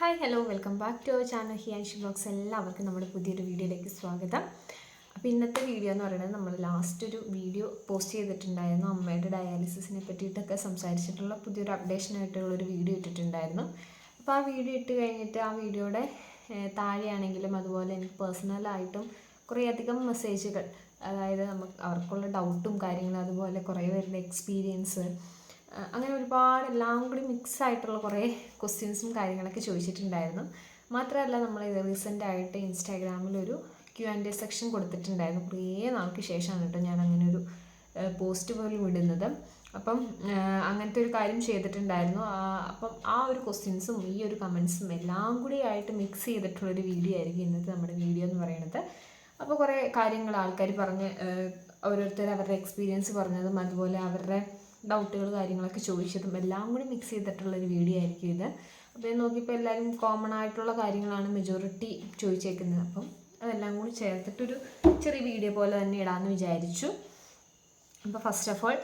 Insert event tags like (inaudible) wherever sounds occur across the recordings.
Hi hello welcome back to our channel Hiyanshi blogs എല്ലാവർക്കും നമ്മുടെ പുതിയൊരു വീഡിയോയിലേക്ക് സ്വാഗതം. അപ്പോൾ ഇന്നത്തെ വീഡിയോ എന്ന് പറയുന്നത് നമ്മൾ ലാസ്റ്റ് ഒരു വീഡിയോ പോസ്റ്റ് ചെയ്തിട്ടുണ്ടായിരുന്നു. അമ്മയുടെ ഡയാലിസിസിനെ പറ്റിയിട്ടൊക്കെ സംസാരിച്ചിട്ടുള്ള പുതിയൊരു അപ്ഡേഷനായിട്ടുള്ളൊരു വീഡിയോ ഇട്ടിട്ടുണ്ടായിരുന്നു. അപ്പോൾ ആ വീഡിയോ ഇട്ട് കഴിഞ്ഞിട്ട് ആ വീഡിയോയുടെ താഴെയാണെങ്കിലും അതുപോലെ എനിക്ക് പേഴ്സണലായിട്ടും കുറേയധികം മെസ്സേജുകൾ അതായത് നമുക്ക് അവർക്കുള്ള ഡൗട്ടും കാര്യങ്ങളും അതുപോലെ കുറേ പേരുടെ എക്സ്പീരിയൻസ് അങ്ങനെ ഒരുപാട് എല്ലാം കൂടി മിക്സ് ആയിട്ടുള്ള കുറേ ക്വസ്റ്റ്യൻസും കാര്യങ്ങളൊക്കെ ചോദിച്ചിട്ടുണ്ടായിരുന്നു. മാത്രമല്ല നമ്മൾ റീസെന്റ് ആയിട്ട് ഇൻസ്റ്റാഗ്രാമിൽ ഒരു ക്യു ആൻഡ് എ സെക്ഷൻ കൊടുത്തിട്ടുണ്ടായിരുന്നു. കുറേ നാൾക്ക് ശേഷമാണ് കേട്ടോ ഞാൻ അങ്ങനെ ഒരു പോസ്റ്റ് പോലും ഇടുന്നത്. അപ്പം അങ്ങനത്തെ ഒരു കാര്യം ചെയ്തിട്ടുണ്ടായിരുന്നു. അപ്പം ആ ഒരു ക്വസ്റ്റ്യൻസും ഈ ഒരു കമൻസും എല്ലാം കൂടി ആയിട്ട് മിക്സ് ചെയ്തിട്ടുള്ളൊരു വീഡിയോ ആയിരിക്കും ഇന്നത്തെ നമ്മുടെ വീഡിയോ എന്ന് പറയുന്നത് അപ്പോൾ കുറേ കാര്യങ്ങൾ ആൾക്കാർ പറഞ്ഞ് ഓരോരുത്തർ അവരുടെ എക്സ്പീരിയൻസ് പറഞ്ഞതും അതുപോലെ അവരുടെ ഡൗട്ടുകൾ കാര്യങ്ങളൊക്കെ ചോദിച്ചതും എല്ലാം കൂടി മിക്സ് ചെയ്തിട്ടുള്ളൊരു വീഡിയോ ആയിരിക്കും ഇത്. അപ്പോൾ നോക്കിയപ്പോൾ എല്ലാവരും കോമൺ ആയിട്ടുള്ള കാര്യങ്ങളാണ് മെജോറിറ്റി ചോദിച്ചേക്കുന്നത്. അപ്പം അതെല്ലാം കൂടി ചേർത്തിട്ടൊരു ചെറിയ വീഡിയോ പോലെ തന്നെ ഇടാമെന്ന് വിചാരിച്ചു. അപ്പോൾ ഫസ്റ്റ് ഓഫ് ഓൾ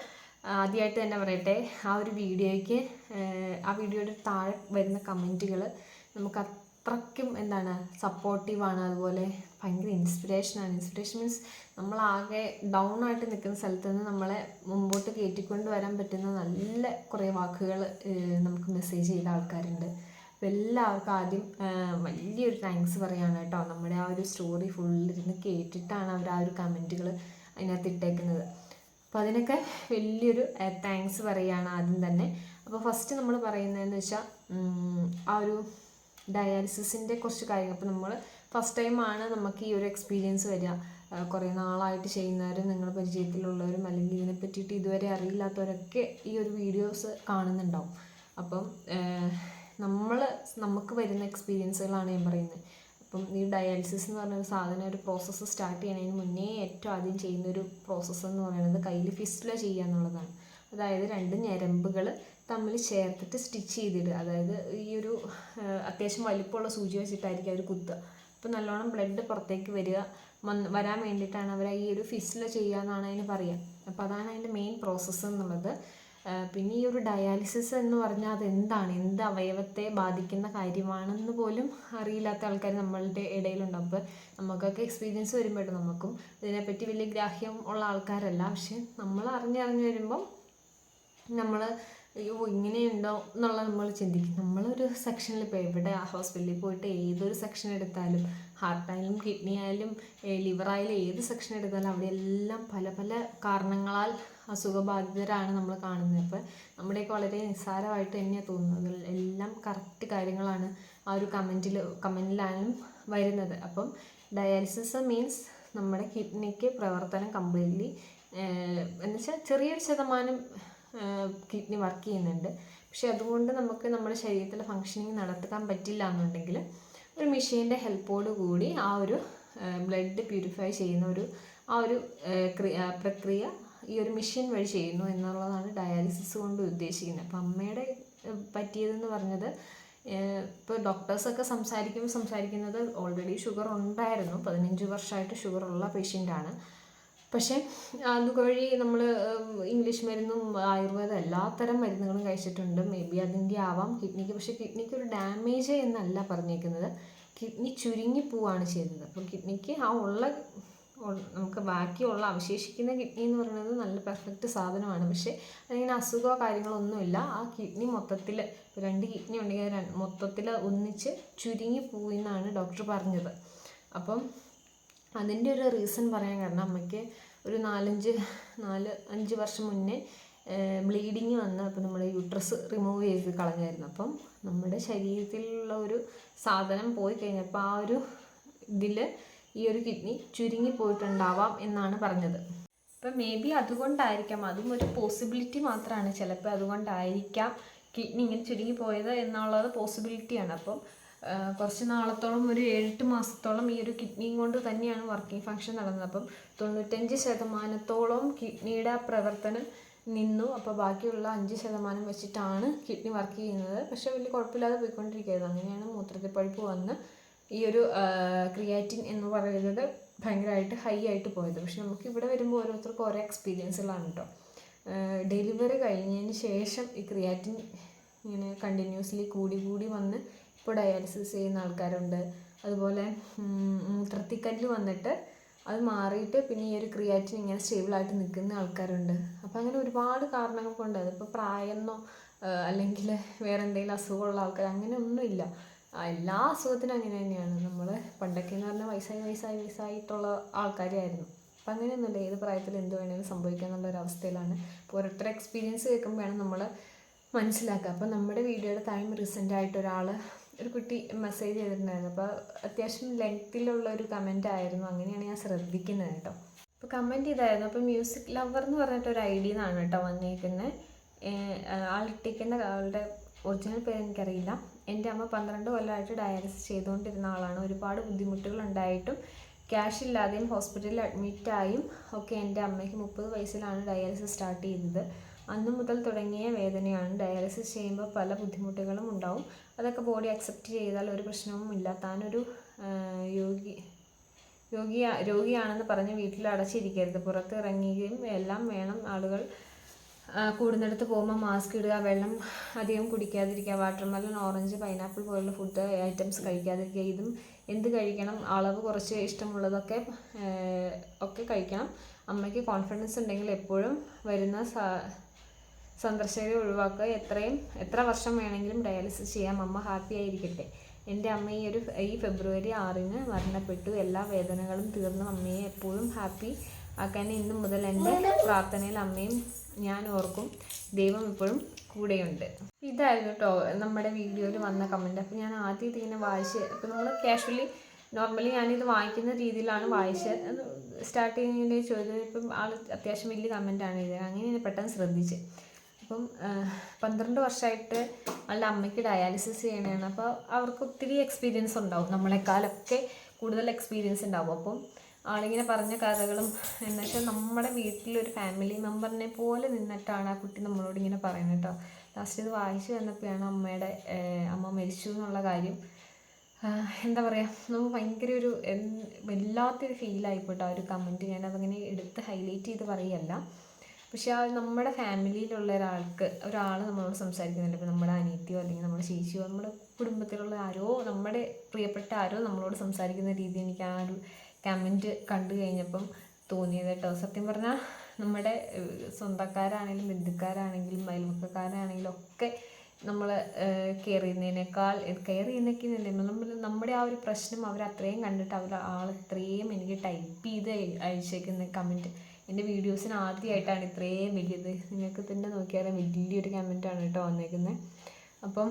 ആദ്യമായിട്ട് തന്നെ പറയട്ടെ ആ ഒരു വീഡിയോയ്ക്ക് ആ വീഡിയോയുടെ താഴെ വരുന്ന കമന്റുകൾ നമുക്ക് അത്രയ്ക്കും എന്താണ് സപ്പോർട്ടീവാണ് അതുപോലെ ഭയങ്കര ഇൻസ്പിറേഷനാണ് ഇൻസ്പിറേഷൻ മീൻസ് നമ്മളാകെ ഡൗൺ ആയിട്ട് നിൽക്കുന്ന സ്ഥലത്ത് നിന്ന് നമ്മളെ മുമ്പോട്ട് കയറ്റിക്കൊണ്ട് വരാൻ പറ്റുന്ന നല്ല കുറേ വാക്കുകൾ നമുക്ക് മെസ്സേജ് ചെയ്ത ആൾക്കാരുണ്ട്. അപ്പോൾ എല്ലാവർക്കും ആദ്യം വലിയൊരു താങ്ക്സ് പറയാണ് കേട്ടോ. നമ്മുടെ ആ ഒരു സ്റ്റോറി ഫുള്ളിരുന്ന് കേട്ടിട്ടാണ് അവർ ആ ഒരു കമന്റുകൾ അതിനകത്ത് ഇട്ടേക്കുന്നത്. അപ്പോൾ അതിനൊക്കെ വലിയൊരു താങ്ക്സ് പറയുകയാണ് ആദ്യം തന്നെ. അപ്പോൾ ഫസ്റ്റ് നമ്മൾ പറയുന്നതെന്ന് വെച്ചാൽ ആ ഒരു ഡയാലിസിസിന്റെ കുറച്ച് കാര്യങ്ങൾ. അപ്പോൾ നമ്മൾ ഫസ്റ്റ് ടൈമാണ് നമുക്ക് ഈ ഒരു എക്സ്പീരിയൻസ് വരിക. കുറേ നാളായിട്ട് ചെയ്യുന്നവരും നിങ്ങളുടെ പരിചയത്തിലുള്ളവരും അല്ലെങ്കിൽ ഇതിനെ പറ്റിയിട്ട് ഇതുവരെ അറിയില്ലാത്തവരൊക്കെ ഈ ഒരു വീഡിയോസ് കാണുന്നുണ്ടാവും. അപ്പം നമ്മൾ നമുക്ക് വരുന്ന എക്സ്പീരിയൻസുകളാണ് ഞാൻ പറയുന്നത്. അപ്പം ഈ ഡയാലിസിസ് എന്ന് പറയുന്ന സാധനം ഒരു പ്രോസസ്സ് സ്റ്റാർട്ട് ചെയ്യുന്നതിന് മുന്നേ ഏറ്റവും ആദ്യം ചെയ്യുന്ന ഒരു പ്രോസസ്സ് എന്ന് പറയുന്നത് കയ്യിൽ ഫിസ്റ്റില ചെയ്യുക എന്നുള്ളതാണ്. അതായത് രണ്ട് ഞരമ്പുകൾ തമ്മിൽ ചേർത്തിട്ട് സ്റ്റിച്ച് ചെയ്തിടുക അതായത് ഈ ഒരു അത്യാവശ്യം വലിപ്പമുള്ള സൂചി വെച്ചിട്ടായിരിക്കും അവർ കുത്തുക. അപ്പോൾ നല്ലോണം ബ്ലഡ് പുറത്തേക്ക് വരിക. വരാൻ വേണ്ടിയിട്ടാണ് അവർ ഈ ഒരു ഫിസ്ല ചെയ്യുക എന്നാണ് അതിന് പറയുക അപ്പോൾ അതാണ് അതിന്റെ മെയിൻ പ്രോസസ്സ് എന്നുള്ളത്. പിന്നെ ഈ ഒരു ഡയാലിസിസ് എന്ന് പറഞ്ഞാൽ അതെന്താണ്? എന്ത് അവയവത്തെ ബാധിക്കുന്ന കാര്യമാണെന്ന് പോലും അറിയില്ലാത്ത ആൾക്കാർ നമ്മളുടെ ഇടയിലുണ്ടാവും അപ്പോൾ നമുക്കൊക്കെ എക്സ്പീരിയൻസ് വരുമ്പോഴും നമുക്കും ഇതിനെപ്പറ്റി വലിയ ഗ്രാഹ്യം ഉള്ള ആൾക്കാരല്ല. പക്ഷെ നമ്മൾ അറിഞ്ഞറിഞ്ഞ് വരുമ്പം നമ്മൾ അയ്യോ ഇങ്ങനെയുണ്ടോ എന്നുള്ളത് നമ്മൾ ചിന്തിക്കും. നമ്മളൊരു സെക്ഷനിൽ ഇപ്പോൾ എവിടെ ഹോസ്പിറ്റലിൽ പോയിട്ട് ഏതൊരു സെക്ഷൻ എടുത്താലും ഹാർട്ടായാലും കിഡ്നി ആയാലും ലിവർ ആയാലും ഏത് സെക്ഷൻ എടുത്താലും അവിടെ എല്ലാം പല പല കാരണങ്ങളാൽ അസുഖബാധിതരാണ് നമ്മൾ കാണുന്നത്. അപ്പോൾ നമ്മുടെയൊക്കെ വളരെ നിസ്സാരമായിട്ട് തന്നെയാണ് തോന്നുന്നത്. എല്ലാം കറക്റ്റ് കാര്യങ്ങളാണ് ആ ഒരു കമന്റിൽ കമന്റിലായാലും വരുന്നത്. അപ്പം ഡയാലിസിസ് മീൻസ് നമ്മുടെ കിഡ്നിക്ക് പ്രവർത്തനം കംപ്ലീറ്റ്ലി എന്നുവെച്ചാൽ ചെറിയൊരു ശതമാനം കിഡ്നി വർക്ക് ചെയ്യുന്നുണ്ട്. പക്ഷെ അതുകൊണ്ട് നമുക്ക് നമ്മുടെ ശരീരത്തിലെ ഫങ്ഷനിങ് നടത്താൻ പറ്റില്ല എന്നുണ്ടെങ്കിൽ ഒരു മെഷീന്റെ ഹെൽപ്പോട് കൂടി ആ ഒരു ബ്ലഡ് പ്യൂരിഫൈ ചെയ്യുന്ന ഒരു ആ ഒരു പ്രക്രിയ ഈ ഒരു മെഷീൻ വഴി ചെയ്യുന്നു എന്നുള്ളതാണ് ഡയാലിസിസ് കൊണ്ട് ഉദ്ദേശിക്കുന്നത്. അപ്പം അമ്മയുടെ പറ്റിയതെന്ന് പറഞ്ഞത് ഇപ്പോൾ ഡോക്ടേഴ്സൊക്കെ സംസാരിക്കുമ്പോൾ സംസാരിക്കുന്നത് ഓൾറെഡി ഷുഗർ ഉണ്ടായിരുന്നു. പതിനഞ്ച് വർഷമായിട്ട് ഷുഗർ ഉള്ള പേഷ്യന്റാണ് പക്ഷേ അതുവഴി നമ്മൾ ഇംഗ്ലീഷ് മരുന്നും ആയുർവേദം എല്ലാത്തരം മരുന്നുകളും കഴിച്ചിട്ടുണ്ട്. മേ ബി അതിന്റെ ആവാം. കിഡ്നിക്ക് പക്ഷേ കിഡ്നിക്ക് ഒരു ഡാമേജ് എന്നല്ല പറഞ്ഞേക്കുന്നത്. കിഡ്നി ചുരുങ്ങി പോവുകയാണ് ചെയ്യുന്നത്. അപ്പോൾ കിഡ്നിക്ക് ആ ഉള്ള നമുക്ക് ബാക്കിയുള്ള അവശേഷിക്കുന്ന കിഡ്നി എന്ന് പറയുന്നത് നല്ല പെർഫെക്റ്റ് സാധനമാണ്. പക്ഷേ അതിങ്ങനെ അസുഖമോ കാര്യങ്ങളോ ഒന്നുമില്ല. ആ കിഡ്നി മൊത്തത്തിൽ രണ്ട് കിഡ്നി ഉണ്ടെങ്കിൽ മൊത്തത്തിൽ ഒന്നിച്ച് ചുരുങ്ങി പോയി എന്നാണ് ഡോക്ടർ പറഞ്ഞത്. അപ്പം അതിന്റെ ഒരു റീസൺ പറയാൻ കാരണം അമ്മയ്ക്ക് ഒരു നാലഞ്ച് നാല് അഞ്ച് വർഷം മുന്നേ ബ്ലീഡിങ് വന്ന് അപ്പോൾ നമ്മൾ യൂട്രസ് റിമൂവ് ചെയ്ത് കളഞ്ഞായിരുന്നു. അപ്പം നമ്മുടെ ശരീരത്തിലുള്ള ഒരു സാധനം പോയി കഴിഞ്ഞപ്പോൾ ആ ഒരു ഇതിൽ ഈ ഒരു കിഡ്നി ചുരുങ്ങി പോയിട്ടുണ്ടാവാം എന്നാണ് പറഞ്ഞത്. അപ്പം മേ ബി അതുകൊണ്ടായിരിക്കാം. അതും ഒരു പോസിബിലിറ്റി മാത്രമാണ് ചിലപ്പോൾ അതുകൊണ്ടായിരിക്കാം കിഡ്നി ഇങ്ങനെ ചുരുങ്ങി പോയത് എന്നുള്ളത് പോസിബിലിറ്റിയാണ് അപ്പം കുറച്ച് നാളത്തോളം ഒരു ഏഴെട്ട് മാസത്തോളം ഈ ഒരു കിഡ്നിയും കൊണ്ട് തന്നെയാണ് വർക്കിംഗ് ഫങ്ഷൻ നടന്നത്. അപ്പം തൊണ്ണൂറ്റഞ്ച് ശതമാനത്തോളം കിഡ്നിയുടെ പ്രവർത്തനം നിന്നു. അപ്പോൾ ബാക്കിയുള്ള അഞ്ച് ശതമാനം വെച്ചിട്ടാണ് കിഡ്നി വർക്ക് ചെയ്യുന്നത്. പക്ഷെ വലിയ കുഴപ്പമില്ലാതെ പോയിക്കൊണ്ടിരിക്കുകയായിരുന്നു. അങ്ങനെയാണ് മൂത്രത്തിൽ പഴുപ്പ് വന്ന് ഈ ഒരു ക്രിയാറ്റിൻ എന്ന് പറയുന്നത് ഭയങ്കരമായിട്ട് ഹൈ ആയിട്ട് പോയത്. പക്ഷെ നമുക്ക് ഇവിടെ വരുമ്പോൾ ഓരോരുത്തർക്കും ഓരോ എക്സ്പീരിയൻസുകളാണ് കേട്ടോ ഡെലിവറി കഴിഞ്ഞതിന് ശേഷം ഈ ക്രിയാറ്റിൻ ഇങ്ങനെ കണ്ടിന്യൂസ്ലി കൂടി കൂടി വന്ന് ഇപ്പോൾ ഡയാലിസിസ് ചെയ്യുന്ന ആൾക്കാരുണ്ട്. അതുപോലെ മൂത്രത്തിക്കല്ല് വന്നിട്ട് അത് മാറിയിട്ട് പിന്നെ ഈ ഒരു ക്രിയാറ്റിൻ ഇങ്ങനെ സ്റ്റേബിളായിട്ട് നിൽക്കുന്ന ആൾക്കാരുണ്ട്. അപ്പോൾ അങ്ങനെ ഒരുപാട് കാരണങ്ങൾ കൊണ്ട് അതിപ്പോൾ പ്രായമെന്നോ അല്ലെങ്കിൽ വേറെ എന്തെങ്കിലും അസുഖമുള്ള ആൾക്കാർ അങ്ങനെ ഒന്നുമില്ല. എല്ലാ അസുഖത്തിനും അങ്ങനെ തന്നെയാണ്. നമ്മൾ പണ്ടൊക്കെ എന്ന് പറഞ്ഞാൽ വയസ്സായി വയസ്സായി വയസ്സായിട്ടുള്ള ആൾക്കാരായിരുന്നു അപ്പം അങ്ങനെയൊന്നുമില്ല. ഏത് പ്രായത്തിൽ എന്ത് വേണമെങ്കിലും സംഭവിക്കാം എന്നുള്ള ഒരു അവസ്ഥയിലാണ്. അപ്പോൾ ഓരോരുത്തരുടെ എക്സ്പീരിയൻസ് കേൾക്കുമ്പോഴാണ് നമ്മൾ മനസ്സിലാക്കുക. അപ്പോൾ നമ്മുടെ വീഡിയോയുടെ ടൈം റീസെന്റായിട്ട് ഒരാൾ ഒരു കുട്ടി മെസ്സേജ് ചെയ്തിട്ടുണ്ടായിരുന്നു. അപ്പോൾ അത്യാവശ്യം ലെങ്ത്തിലുള്ള ഒരു കമന്റ് ആയിരുന്നു. അങ്ങനെയാണ് ഞാൻ ശ്രദ്ധിക്കുന്നത് കേട്ടോ. അപ്പോൾ കമന്റ് ചെയ്തായിരുന്നു. അപ്പോൾ മ്യൂസിക് ലവർ എന്ന് പറഞ്ഞിട്ട് ഒരു ഐ ഡിന്നാണ് കേട്ടോ വന്നേക്കുന്നത് ആൾ ഇട്ടിരിക്കുന്ന ആളുടെ ഒറിജിനൽ പേര് എനിക്കറിയില്ല. എന്റെ അമ്മ പന്ത്രണ്ട് കൊല്ലമായിട്ട് ഡയാലിസിസ് ചെയ്തുകൊണ്ടിരുന്ന ആളാണ്. ഒരുപാട് ബുദ്ധിമുട്ടുകൾ ഉണ്ടായിട്ടും ക്യാഷ് ഇല്ലാതെയും ഹോസ്പിറ്റലിൽ അഡ്മിറ്റായും ഒക്കെ എന്റെ അമ്മയ്ക്ക് മുപ്പത് വയസ്സിലാണ് ഡയാലിസിസ് സ്റ്റാർട്ട് ചെയ്തത്. അന്നു മുതൽ തുടങ്ങിയ വേദനയാണ് ഡയാലിസിസ് ചെയ്യുമ്പോൾ പല ബുദ്ധിമുട്ടുകളും ഉണ്ടാവും. അതൊക്കെ ബോഡി അക്സെപ്റ്റ് ചെയ്താൽ ഒരു പ്രശ്നവും ഇല്ല. താനൊരു യോഗി യോഗി രോഗിയാ രോഗിയാണെന്ന് പറഞ്ഞ് വീട്ടിൽ അടച്ചിരിക്കരുത്. പുറത്ത് ഇറങ്ങുകയും എല്ലാം വേണം ആളുകൾ കൂടുന്നിടത്ത് പോകുമ്പോൾ മാസ്ക് ഇടുക വെള്ളം അധികം കുടിക്കാതിരിക്കുക വാട്ടർമെലൺ ഓറഞ്ച് പൈനാപ്പിൾ പോലുള്ള ഫുഡ് ഐറ്റംസ് കഴിക്കാതിരിക്കുക. ഇതും എന്ത് കഴിക്കണം അളവ് കുറച്ച് ഇഷ്ടമുള്ളതൊക്കെ ഒക്കെ കഴിക്കണം. അമ്മയ്ക്ക് കോൺഫിഡൻസ് ഉണ്ടെങ്കിൽ എപ്പോഴും വരുന്ന സന്ദർശകരെ ഒഴിവാക്കുക. എത്രയും എത്ര വർഷം വേണമെങ്കിലും ഡയാലിസിസ് ചെയ്യാം. അമ്മ ഹാപ്പി ആയിരിക്കട്ടെ. എന്റെ അമ്മ ഈ ഒരു ഈ ഫെബ്രുവരി ആറിന് മരണപ്പെട്ടു. എല്ലാ വേദനകളും തീർന്നു. അമ്മയെ എപ്പോഴും ഹാപ്പി ആക്കാൻ ഇന്നു മുതൽ എന്റെ പ്രാർത്ഥനയിൽ അമ്മയും ഞാൻ ഓർക്കും. ദൈവം ഇപ്പോഴും കൂടെയുണ്ട്. ഇതായിരുന്നു കേട്ടോ നമ്മുടെ വീഡിയോയിൽ വന്ന കമന്റ് അപ്പോൾ ഞാൻ ആദ്യം ഇതിങ്ങനെ വായിച്ച് അപ്പോൾ നമ്മൾ കാഷ്വലി നോർമലി ഞാനിത് വായിക്കുന്ന രീതിയിലാണ് വായിച്ച് സ്റ്റാർട്ട് ചെയ്യുന്നതിന്റെ ചോദ്യം. ഇപ്പം ആൾ അത്യാവശ്യം വലിയ ആണ് ഇത്. അങ്ങനെ പെട്ടെന്ന് ശ്രദ്ധിച്ച്. അപ്പം പന്ത്രണ്ട് വർഷമായിട്ട് അവളുടെ അമ്മയ്ക്ക് ഡയാലിസിസ് ചെയ്യണതാണ് അപ്പോൾ അവർക്ക് ഒത്തിരി എക്സ്പീരിയൻസ് ഉണ്ടാവും. നമ്മളെക്കാളൊക്കെ കൂടുതൽ എക്സ്പീരിയൻസ് ഉണ്ടാവും. അപ്പം ആളിങ്ങനെ പറഞ്ഞ കഥകളും എന്നുവെച്ചാൽ നമ്മുടെ വീട്ടിലൊരു ഫാമിലി മെമ്പറിനെ പോലെ നിന്നിട്ടാണ് ആ കുട്ടി നമ്മളോട് ഇങ്ങനെ പറയുന്നത് കേട്ടോ ലാസ്റ്റ് ഇത് വായിച്ചു വന്നപ്പോഴാണ് അമ്മയുടെ അമ്മ മരിച്ചു എന്നുള്ള കാര്യം. എന്താ പറയുക നമുക്ക് ഭയങ്കര ഒരു വല്ലാത്തൊരു ഫീലായിപ്പോട്ടോ ആ ഒരു കമന്റ് ഞാൻ അതങ്ങനെ എടുത്ത് ഹൈലൈറ്റ് ചെയ്ത് പറയല്ല. പക്ഷെ ആ നമ്മുടെ ഫാമിലിയിലുള്ള ഒരാൾക്ക് ഒരാൾ നമ്മളോട് സംസാരിക്കുന്നുണ്ട്. ഇപ്പോൾ നമ്മുടെ അനിയത്തിയോ അല്ലെങ്കിൽ നമ്മുടെ ചേച്ചിയോ നമ്മുടെ കുടുംബത്തിലുള്ള ആരോ നമ്മുടെ പ്രിയപ്പെട്ട ആരോ നമ്മളോട് സംസാരിക്കുന്ന രീതി എനിക്ക് ആ ഒരു കമന്റ് കണ്ടു കഴിഞ്ഞപ്പം തോന്നിയത് കേട്ടോ. സത്യം പറഞ്ഞാൽ നമ്മുടെ സ്വന്തക്കാരാണെങ്കിലും ബന്ധുക്കാരാണെങ്കിലും അയൽവക്കക്കാരാണെങ്കിലും ഒക്കെ നമ്മൾ കെയർ ചെയ്യുന്നതിനേക്കാൾ കെയർ ചെയ്യുന്നൊക്കെ നമ്മൾ നമ്മുടെ ആ ഒരു പ്രശ്നം അവർ അത്രയും കണ്ടിട്ട് അവർ ആൾ ഇത്രയും എനിക്ക് ടൈപ്പ് ചെയ്ത് അയ- അയച്ചേക്കുന്ന കമന്റ് എന്റെ വീഡിയോസിന് ആദ്യമായിട്ടാണ് ഇത്രയും വലിയത്. നിങ്ങൾക്ക് തന്നെ നോക്കിയാൽ വലിയൊരു കമന്റാണ് കേട്ടോ വന്നേക്കുന്നത് അപ്പം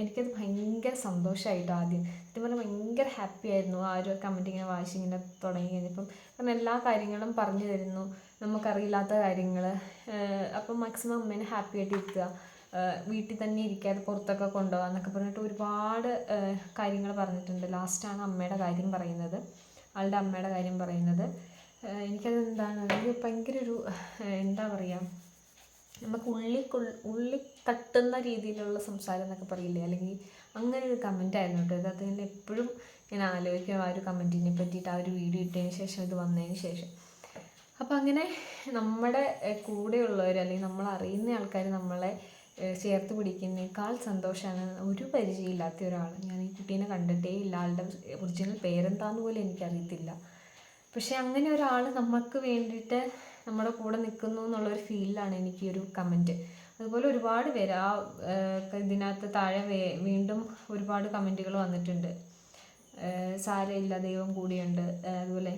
എനിക്കത് ഭയങ്കര സന്തോഷമായിട്ടോ ആദ്യം. സത്യം പറഞ്ഞാൽ ഭയങ്കര ഹാപ്പി ആയിരുന്നു ആ ഒരു കമന്റ് ഇങ്ങനെ വായിച്ച് ഇങ്ങനെ തുടങ്ങി കഴിഞ്ഞപ്പം. കാരണം എല്ലാ കാര്യങ്ങളും പറഞ്ഞു തരുന്നു. നമുക്കറിയില്ലാത്ത കാര്യങ്ങൾ അപ്പം മാക്സിമം അമ്മേനെ ഹാപ്പി ആയിട്ട് ഇരുത്തുക. വീട്ടിൽ തന്നെ ഇരിക്കാതെ പുറത്തൊക്കെ കൊണ്ടുപോകാം എന്നൊക്കെ പറഞ്ഞിട്ട് ഒരുപാട് കാര്യങ്ങൾ പറഞ്ഞിട്ടുണ്ട്. ലാസ്റ്റാണ് അമ്മയുടെ കാര്യം പറയുന്നത്. ആളുടെ അമ്മയുടെ കാര്യം പറയുന്നത്. ഏഹ് എനിക്കത് എന്താണ് എനിക്ക് ഭയങ്കര ഒരു എന്താ പറയുക നമുക്ക് ഉള്ളിൽ ഉള്ളി ഉള്ളിൽ തട്ടുന്ന രീതിയിലുള്ള സംസാരം എന്നൊക്കെ പറയില്ലേ? അല്ലെങ്കിൽ അങ്ങനെ ഒരു കമന്റ് ആയിരുന്നു കേട്ടോ അത് ഞാൻ എപ്പോഴും ഞാൻ ആലോചിക്കും ആ ഒരു കമന്റിനെ പറ്റിയിട്ട് ആ ഒരു വീഡിയോ ഇട്ടതിന് ശേഷം ഇത് വന്നതിന് ശേഷം. അപ്പോൾ അങ്ങനെ നമ്മുടെ കൂടെയുള്ളവർ അല്ലെങ്കിൽ നമ്മൾ അറിയുന്ന ആൾക്കാർ നമ്മളെ ചേർത്ത് പിടിക്കുന്നേക്കാൾ സന്തോഷമാണ് ഒരു പരിചയമില്ലാത്ത ഒരാൾ ഞാൻ ഈ കുട്ടീനെ കണ്ടിട്ടേ ഇല്ല. ആളുടെ ഒറിജിനൽ പേരെന്താന്ന് പോലും എനിക്കറിയത്തില്ല. പക്ഷെ അങ്ങനെ ഒരാൾ നമുക്ക് വേണ്ടിയിട്ട് നമ്മുടെ കൂടെ നിൽക്കുന്നു എന്നുള്ള എന്നുള്ളൊരു ഫീലിലാണ് എനിക്ക് ഈ ഒരു കമന്റ്. അതുപോലെ ഒരുപാട് പേര് ആ ഇതിനകത്ത് താഴെ വീണ്ടും ഒരുപാട് കമന്റുകൾ വന്നിട്ടുണ്ട്. സാരമില്ല ദൈവം കൂടിയുണ്ട്. അതുപോലെ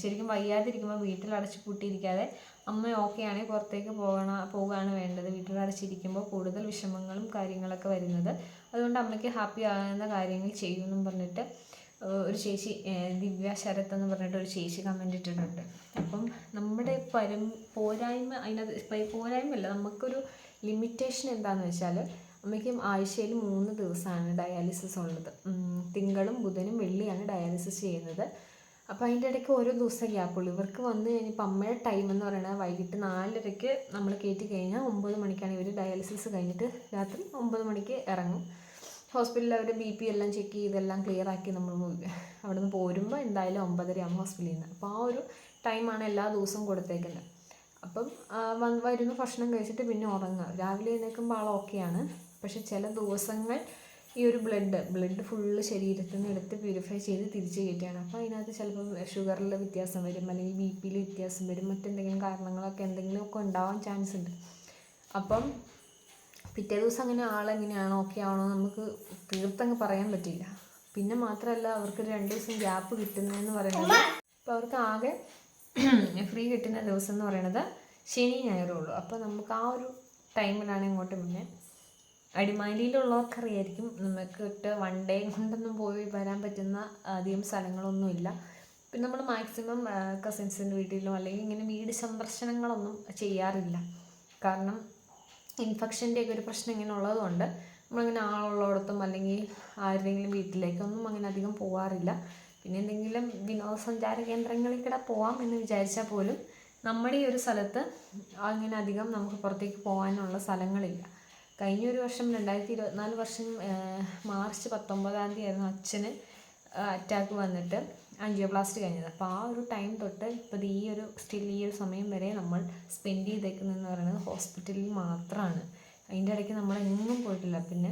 ശരിക്കും വയ്യാതിരിക്കുമ്പോൾ വീട്ടിൽ അടച്ചു പൂട്ടിയിരിക്കാതെ അമ്മ ഓക്കെ ആണെങ്കിൽ പുറത്തേക്ക് പോകണ പോവുകയാണ് വേണ്ടത്. വീട്ടിൽ അടച്ചിരിക്കുമ്പോൾ കൂടുതൽ വിഷമങ്ങളും കാര്യങ്ങളൊക്കെ വരുന്നത്. അതുകൊണ്ട് അമ്മയ്ക്ക് ഹാപ്പി ആകുന്ന കാര്യങ്ങൾ ചെയ്യുമെന്നും പറഞ്ഞിട്ട് ഒരു ചേച്ചി ദിവ്യ ശരത് എന്ന് പറഞ്ഞിട്ട് ഒരു ചേച്ചി കമന്റ് ഇട്ടിട്ടുണ്ട്. അപ്പം നമ്മുടെ പരം പോരായ്മ അതിനകത്ത് പോരായ്മ അല്ല നമുക്കൊരു ലിമിറ്റേഷൻ എന്താണെന്ന് വെച്ചാൽ അമ്മയ്ക്കും ആഴ്ചയിൽ മൂന്ന് ദിവസമാണ് ഡയാലിസിസ് ഉള്ളത്. തിങ്കളും ബുധനും വെള്ളിയാണ് ഡയാലിസിസ് ചെയ്യുന്നത്. അപ്പോൾ അതിന്റെ ഇടയ്ക്ക് ഓരോ ദിവസം ഗ്യാപ്പുള്ളൂ ഇവർക്ക് വന്നു കഴിഞ്ഞപ്പോൾ അമ്മയുടെ ടൈം എന്ന് പറയുന്നത് വൈകിട്ട് നാലരയ്ക്ക് നമ്മൾ കയറ്റി കഴിഞ്ഞാൽ ഒമ്പത് മണിക്കാണ് ഇവർ ഡയാലിസിസ് കഴിഞ്ഞിട്ട് രാത്രി ഒമ്പത് മണിക്ക് ഇറങ്ങും. ഹോസ്പിറ്റലിൽ അവർ ബി പി എല്ലാം ചെക്ക് ചെയ്തെല്ലാം ക്ലിയർ ആക്കി നമ്മൾ അവിടെ നിന്ന് പോരുമ്പോൾ എന്തായാലും ഒമ്പതരയാകുമ്പോൾ ഹോസ്പിറ്റലിൽ നിന്ന് അപ്പോൾ ആ ഒരു ടൈമാണ് എല്ലാ ദിവസവും കൊടുത്തേക്കുന്നത് അപ്പം വന്ന് വരുന്ന ഭക്ഷണം കഴിച്ചിട്ട് പിന്നെ ഉറങ്ങുക. രാവിലെ എഴുന്നേൽക്കുമ്പോൾ ആൾ ഓക്കെയാണ് പക്ഷെ ചില ദിവസങ്ങൾ ഈ ഒരു ബ്ലഡ് ബ്ലഡ് ഫുള്ള് ശരീരത്തിൽ നിന്ന് എടുത്ത് പ്യൂരിഫൈ ചെയ്ത് തിരിച്ചു കയറ്റുകയാണ്. അപ്പോൾ അതിനകത്ത് ചിലപ്പം ഷുഗറിൽ വ്യത്യാസം വരും അല്ലെങ്കിൽ ബി പിയിൽ വ്യത്യാസം വരും മറ്റെന്തെങ്കിലും കാരണങ്ങളൊക്കെ എന്തെങ്കിലുമൊക്കെ ഉണ്ടാവാൻ ചാൻസ് ഉണ്ട്. അപ്പം പിറ്റേ ദിവസം അങ്ങനെ ആളെങ്ങനെയാണോ ഓക്കെ ആണോ നമുക്ക് തീർത്തങ്ങ് പറയാൻ പറ്റില്ല പിന്നെ മാത്രമല്ല അവർക്ക് രണ്ട് ദിവസം ഗ്യാപ്പ് കിട്ടുന്നതെന്ന് പറയുന്നത് അപ്പോൾ അവർക്ക് ആകെ (clears throat) ഫ്രീ കിട്ടുന്ന ദിവസം എന്ന് പറയുന്നത് ശനി ഞായറും ഉള്ളൂ. അപ്പോൾ നമുക്ക് ആ ഒരു ടൈമിലാണ് ഇങ്ങോട്ട് പിന്നെ അടിമാലിയിലുള്ളവർക്കറിയായിരിക്കും നമുക്ക് ഇട്ട് വൺ ഡേ കൊണ്ടൊന്നും പോയി വരാൻ പറ്റുന്ന അധികം സ്ഥലങ്ങളൊന്നുമില്ല പിന്നെ നമ്മൾ മാക്സിമം കസിൻസിന്റെ വീട്ടിലോ അല്ലെങ്കിൽ ഇങ്ങനെ വീട് സന്ദർശനങ്ങളൊന്നും ചെയ്യാറില്ല. കാരണം ഇൻഫെക്ഷന്റെ ഒക്കെ ഒരു പ്രശ്നം ഇങ്ങനെ ഉള്ളതുകൊണ്ട് നമ്മളിങ്ങനെ ആളുള്ളിടത്തും അല്ലെങ്കിൽ ആരുടെയെങ്കിലും വീട്ടിലേക്കൊന്നും അങ്ങനെ അധികം പോകാറില്ല പിന്നെ എന്തെങ്കിലും വിനോദസഞ്ചാര കേന്ദ്രങ്ങളിൽ കൂടെ പോവാം എന്ന് വിചാരിച്ചാൽ പോലും നമ്മുടെ ഈ ഒരു സ്ഥലത്ത് അങ്ങനെ അധികം നമുക്ക് പുറത്തേക്ക് പോകാനുള്ള സ്ഥലങ്ങളില്ല. കഴിഞ്ഞ ഒരു വർഷം രണ്ടായിരത്തി ഇരുപത്തിനാല് വർഷം മാർച്ച് പത്തൊമ്പതാം തീയതി ആയിരുന്നു അച്ഛന് അറ്റാക്ക് വന്നിട്ട്. ആൻജിയോപ്ലാസ്റ്റ് കഴിഞ്ഞത്. അപ്പോൾ ആ ഒരു ടൈം തൊട്ട് ഇപ്പോൾ ഈ ഒരു സ്റ്റിൽ ഈ ഒരു സമയം വരെ നമ്മൾ സ്പെൻഡ് ചെയ്തേക്കുന്നതെന്ന് പറയുന്നത് ഹോസ്പിറ്റലിൽ മാത്രമാണ് അതിന്റെ ഇടയ്ക്ക് നമ്മൾ എങ്ങും പോയിട്ടില്ല. പിന്നെ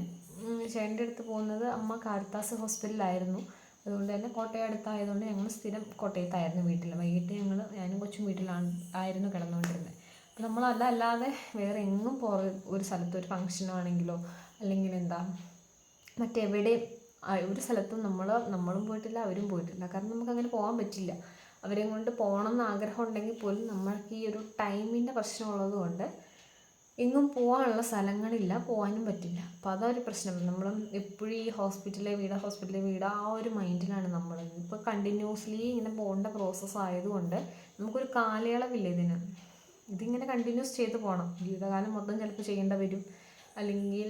ചേട്ടന്റെ അടുത്ത് പോകുന്നത് അമ്മ കാരിത്താസ് ഹോസ്പിറ്റലിലായിരുന്നു അതുകൊണ്ട് തന്നെ കോട്ടയം അടുത്തായതുകൊണ്ട് ഞങ്ങൾ സ്ഥിരം കോട്ടയത്തായിരുന്നു വീട്ടിൽ വൈകിട്ട് ഞങ്ങൾ ഞാനും കൊച്ചും വീട്ടിലാണ് ആയിരുന്നു കിടന്നുകൊണ്ടിരുന്നത്. അപ്പോൾ നമ്മളല്ല അല്ലാതെ വേറെ എങ്ങും പോ ഒരു സ്ഥലത്ത് ഒരു ഫംഗ്ഷനാണെങ്കിലോ അല്ലെങ്കിൽ എന്താ മറ്റെവിടെയും ഒരു സ്ഥലത്തും നമ്മൾ നമ്മളും പോയിട്ടില്ല അവരും പോയിട്ടില്ല. കാരണം നമുക്ക് അങ്ങനെ പോകാൻ പറ്റില്ല. അവരെയും കൊണ്ട് പോകണം എന്ന് ആഗ്രഹം ഉണ്ടെങ്കിൽ പോലും നമ്മൾക്ക് ഈ ഒരു ടൈമിന്റെ പ്രശ്നമുള്ളത് കൊണ്ട് എങ്ങും പോകാനുള്ള സ്ഥലങ്ങളില്ല പോകാനും പറ്റില്ല. അപ്പോൾ അതൊരു പ്രശ്നമാണ് നമ്മൾ എപ്പോഴും ഈ ഹോസ്പിറ്റലിലെ വീട് ഹോസ്പിറ്റലിലെ വീട് ആ ഒരു മൈൻഡിലാണ് നമ്മൾ. ഇപ്പോൾ കണ്ടിന്യൂസ്ലി ഇങ്ങനെ പോകേണ്ട പ്രോസസ്സ് ആയതുകൊണ്ട് നമുക്കൊരു കാലയളവില്ല ഇതിന്. ഇതിങ്ങനെ കണ്ടിന്യൂസ് ചെയ്ത് പോകണം. ജീവിതകാലം മൊത്തം ചിലപ്പോൾ ചെയ്യേണ്ട വരും. അല്ലെങ്കിൽ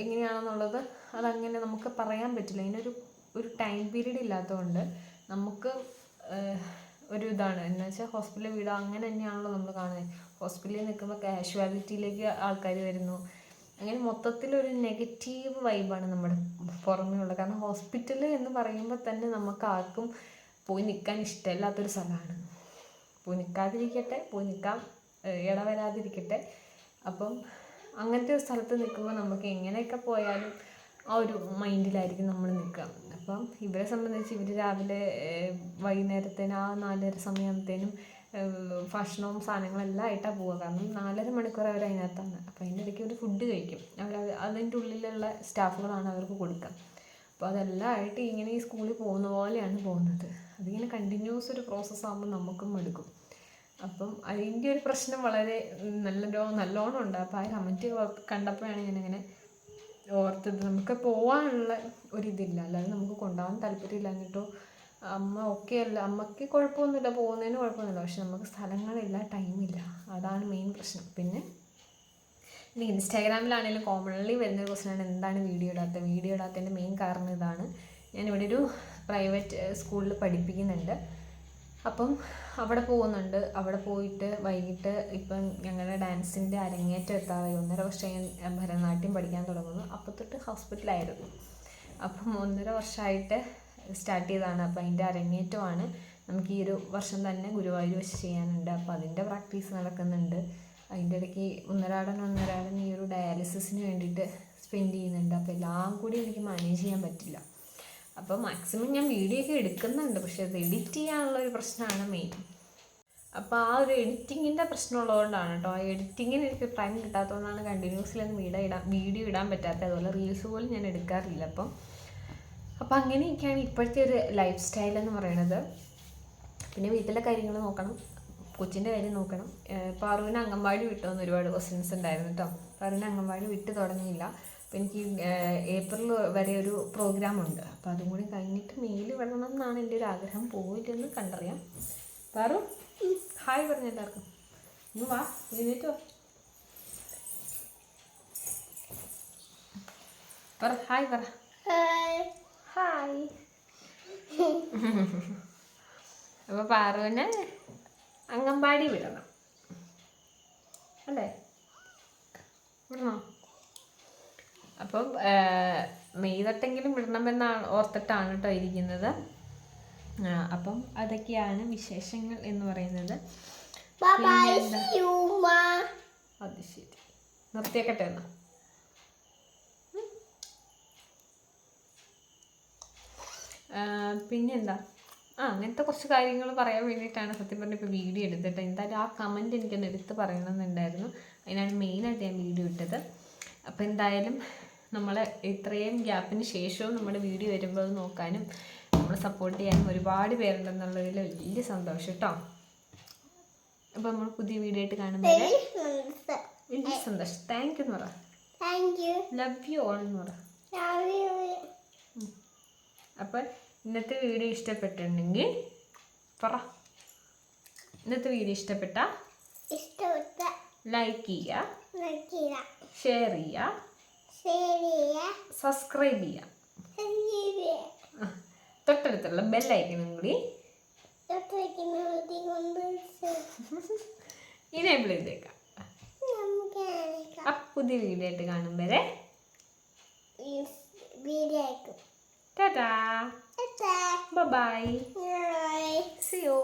എങ്ങനെയാണെന്നുള്ളത് അതങ്ങനെ നമുക്ക് പറയാൻ പറ്റില്ല. ഇതിനൊരു ഒരു ടൈം പീരീഡ് ഇല്ലാത്തതുകൊണ്ട് നമുക്ക് ഒരു ഇതാണ്. എന്ന് വെച്ചാൽ ഹോസ്പിറ്റലിൽ വീട് അങ്ങനെ തന്നെയാണല്ലോ നമ്മൾ കാണുന്നത് ഹോസ്പിറ്റലിൽ നിൽക്കുമ്പോൾ കാഷ്വാലിറ്റിയിലേക്ക് ആൾക്കാർ വരുന്നു. അങ്ങനെ മൊത്തത്തിലൊരു നെഗറ്റീവ് വൈബാണ് നമ്മുടെ പുറമേ ഉള്ളത് കാരണം ഹോസ്പിറ്റൽ എന്ന് പറയുമ്പോൾ തന്നെ നമുക്ക് ആർക്കും പോയി നിൽക്കാൻ ഇഷ്ടമില്ലാത്തൊരു സ്ഥലമാണ്. പോയി നിൽക്കാതിരിക്കട്ടെ പോയി നിൽക്കാം ഇടവരാതിരിക്കട്ടെ. അപ്പം അങ്ങനത്തെ ഒരു സ്ഥലത്ത് നിൽക്കുമ്പോൾ നമുക്ക് എങ്ങനെയൊക്കെ പോയാലും ആ ഒരു മൈൻഡിലായിരിക്കും നമ്മൾ നിൽക്കുക. അപ്പം ഇവരെ സംബന്ധിച്ച് ഇവർ രാവിലെ വൈകുന്നേരത്തേനും ആ നാലര സമയത്തേനും ഭക്ഷണവും സാധനങ്ങളെല്ലാം ആയിട്ടാണ് പോവുക. കാരണം നാലര മണിക്കൂർ അവർ അതിനകത്താണ്. അപ്പോൾ അതിന്റെ ഇടയ്ക്ക് ഒരു ഫുഡ് കഴിക്കും. അവർ അതിന്റെ ഉള്ളിലുള്ള സ്റ്റാഫുകളാണ് അവർക്ക് കൊടുക്കുക. അപ്പോൾ അതെല്ലാം ആയിട്ട് ഇങ്ങനെ ഈ സ്കൂളിൽ പോകുന്ന പോലെയാണ് പോകുന്നത്. അതിങ്ങനെ കണ്ടിന്യൂസ് ഒരു പ്രോസസ്സ് ആകുമ്പോൾ നമുക്കും എടുക്കും. അപ്പം അതിന്റെ ഒരു പ്രശ്നം വളരെ നല്ലൊരു നല്ലോണം ഉണ്ട്. അപ്പോൾ ആ കമന്റ് കണ്ടപ്പോഴാണ് ഞാനിങ്ങനെ ഓർത്തത്. നമുക്ക് പോകാനുള്ള ഒരിതില്ല. അല്ലാതെ നമുക്ക് കൊണ്ടുപോകാൻ താല്പര്യമില്ല എന്നിട്ടോ അമ്മ ഓക്കെ അല്ല. അമ്മയ്ക്ക് കുഴപ്പമൊന്നുമില്ല. പോകുന്നതിന് കുഴപ്പമൊന്നുമില്ല. പക്ഷെ നമുക്ക് സ്ഥലങ്ങളില്ല ടൈമില്ല. അതാണ് മെയിൻ പ്രശ്നം. പിന്നെ ഇനി ഇൻസ്റ്റാഗ്രാമിലാണെങ്കിലും കോമൺലി വരുന്ന ക്വസ്റ്റനാണ് എന്താണ് വീഡിയോ ഇടാത്തത് വീഡിയോ ഇടാത്തതിന്റെ മെയിൻ കാരണം ഇതാണ്. ഞാൻ ഇവിടെ ഒരു പ്രൈവറ്റ് സ്കൂളിൽ പഠിപ്പിക്കുന്നുണ്ട്. അപ്പം അവിടെ പോകുന്നുണ്ട്. അവിടെ പോയിട്ട് വൈകിട്ട് ഇപ്പം ഞങ്ങളുടെ ഡാൻസിന്റെ അരങ്ങേറ്റം എത്താറായി. ഒന്നര വർഷം ഞാൻ ഭരതനാട്യം പഠിക്കാൻ തുടങ്ങുന്നു. അപ്പോൾ തൊട്ട് ഹോസ്പിറ്റലായിരുന്നു. അപ്പം ഒന്നര വർഷമായിട്ട് സ്റ്റാർട്ട് ചെയ്തതാണ്. അപ്പം അതിന്റെ അരങ്ങേറ്റമാണ്. നമുക്ക് ഈ ഒരു വർഷം തന്നെ ഗുരുവായൂർ വെച്ച് ചെയ്യാനുണ്ട്. അപ്പോൾ അതിന്റെ പ്രാക്ടീസ് നടക്കുന്നുണ്ട്. അതിന്റെ ഇടയ്ക്ക് ഒന്നരാടൻ ഒന്നരാടൻ ഈ ഒരു ഡയാലിസിസിന് വേണ്ടിയിട്ട് സ്പെൻഡ് ചെയ്യുന്നുണ്ട്. അപ്പോൾ എല്ലാം കൂടി എനിക്ക് മാനേജ് ചെയ്യാൻ പറ്റില്ല. അപ്പോൾ മാക്സിമം ഞാൻ വീഡിയോ ഒക്കെ എടുക്കുന്നുണ്ട് പക്ഷേ അത് എഡിറ്റ് ചെയ്യാനുള്ള ഒരു പ്രശ്നമാണ് മെയിൻ അപ്പോൾ ആ ഒരു എഡിറ്റിങ്ങിന്റെ പ്രശ്നമുള്ളതുകൊണ്ടാണ് കേട്ടോ ആ എഡിറ്റിങ്ങിന് എനിക്ക് ടൈം കിട്ടാത്തതുകൊണ്ടാണ് കണ്ടിന്യൂസ്ലി ഒന്ന് വീഡിയോ ഇടാൻ വീഡിയോ ഇടാൻ പറ്റാത്തത്. അതുപോലെ റീൽസ് പോലും ഞാൻ എടുക്കാറില്ല അപ്പം. അപ്പോൾ അങ്ങനെയൊക്കെയാണ് ഇപ്പോഴത്തെ ഒരു ലൈഫ് സ്റ്റൈൽ എന്ന് പറയുന്നത് പിന്നെ വീട്ടിലെ കാര്യങ്ങൾ നോക്കണം കൊച്ചിന്റെ കാര്യം നോക്കണം. പാറുവിന് അംഗൻവാടി വിട്ടോന്ന് ഒരുപാട് ക്വസ്റ്റ്യൻസ് ഉണ്ടായിരുന്നു കേട്ടോ പാറുവിന് അംഗൻവാടി വിട്ട് തുടങ്ങിയില്ല. അപ്പോൾ എനിക്ക് ഏപ്രിൽ വരെ ഒരു പ്രോഗ്രാം ഉണ്ട്. അപ്പോൾ അതും കൂടി കഴിഞ്ഞിട്ട് മെയിൽ വിടണം എന്നാണ് എന്റെ ഒരു ആഗ്രഹം. പോയിട്ടെന്ന് കണ്ടറിയാം. വേറെ ഹായ് പറഞ്ഞു എല്ലാവർക്കും. ഇന്ന് വാ എഴുന്നേറ്റോ പറ ഹായ് പറ. ഹായ് (laughs) അപ്പോൾ പാറുവിനെ അംഗൻവാടി വിടണം. അല്ലേ? വിടണോ? അപ്പം മെയ് തൊട്ടെങ്കിലും വിടണമെന്നാണ് ഓർത്തിട്ടാണ് കേട്ടോ ഇരിക്കുന്നത്. അപ്പം അതൊക്കെയാണ് വിശേഷങ്ങൾ എന്ന് പറയുന്നത്. അത് ശരി. നിർത്തിയേക്കട്ടെ എന്നാ. പിന്നെന്താ ആ അങ്ങനത്തെ കുറച്ച് കാര്യങ്ങൾ പറയാൻ വേണ്ടിയിട്ടാണ് സത്യം പറഞ്ഞ ഇപ്പോൾ വീഡിയോ എടുത്തിട്ട് എന്തായാലും ആ കമന്റ് എനിക്കൊന്ന് എടുത്ത് പറയണമെന്നുണ്ടായിരുന്നു. അതിനാണ് മെയിനായിട്ട് ഞാൻ വീഡിയോ ഇട്ടത്. അപ്പോൾ എന്തായാലും നമ്മൾ ഇത്രയും ഗ്യാപ്പിന് ശേഷവും നമ്മുടെ വീഡിയോ വരുമ്പോൾ നോക്കാനും നമ്മൾ സപ്പോർട്ട് ചെയ്യാനും ഒരുപാട് പേരുണ്ടെന്നുള്ളതിൽ വലിയ സന്തോഷം കേട്ടോ. അപ്പോൾ നമ്മൾ പുതിയ വീഡിയോ ആയിട്ട് കാണുന്നത് വലിയ സന്തോഷം. താങ്ക് യു എന്ന് പറ. ലവ് യു ഓൾ എന്ന് പറ. അപ്പോൾ ഇന്നത്തെ വീഡിയോ ഇഷ്ടപ്പെട്ടിട്ടുണ്ടെങ്കിൽ പറ. ഇന്നത്തെ വീഡിയോ ഇഷ്ടപ്പെട്ട? ഇഷ്ടപ്പെട്ട ലൈക്ക് ചെയ്യുക. ഷെയർ ചെയ്യുക. സബ്സ്ക്രൈബ് ചെയ്യാം. തൊട്ടടുത്തുള്ള ബെല്ലൈക്കനും കൂടി ഇനേബിൾ (laughs) ചെയ്തേക്കാം. പുതിയ വീഡിയോ ആയിട്ട് കാണും വരെ. Tata bye bye See you.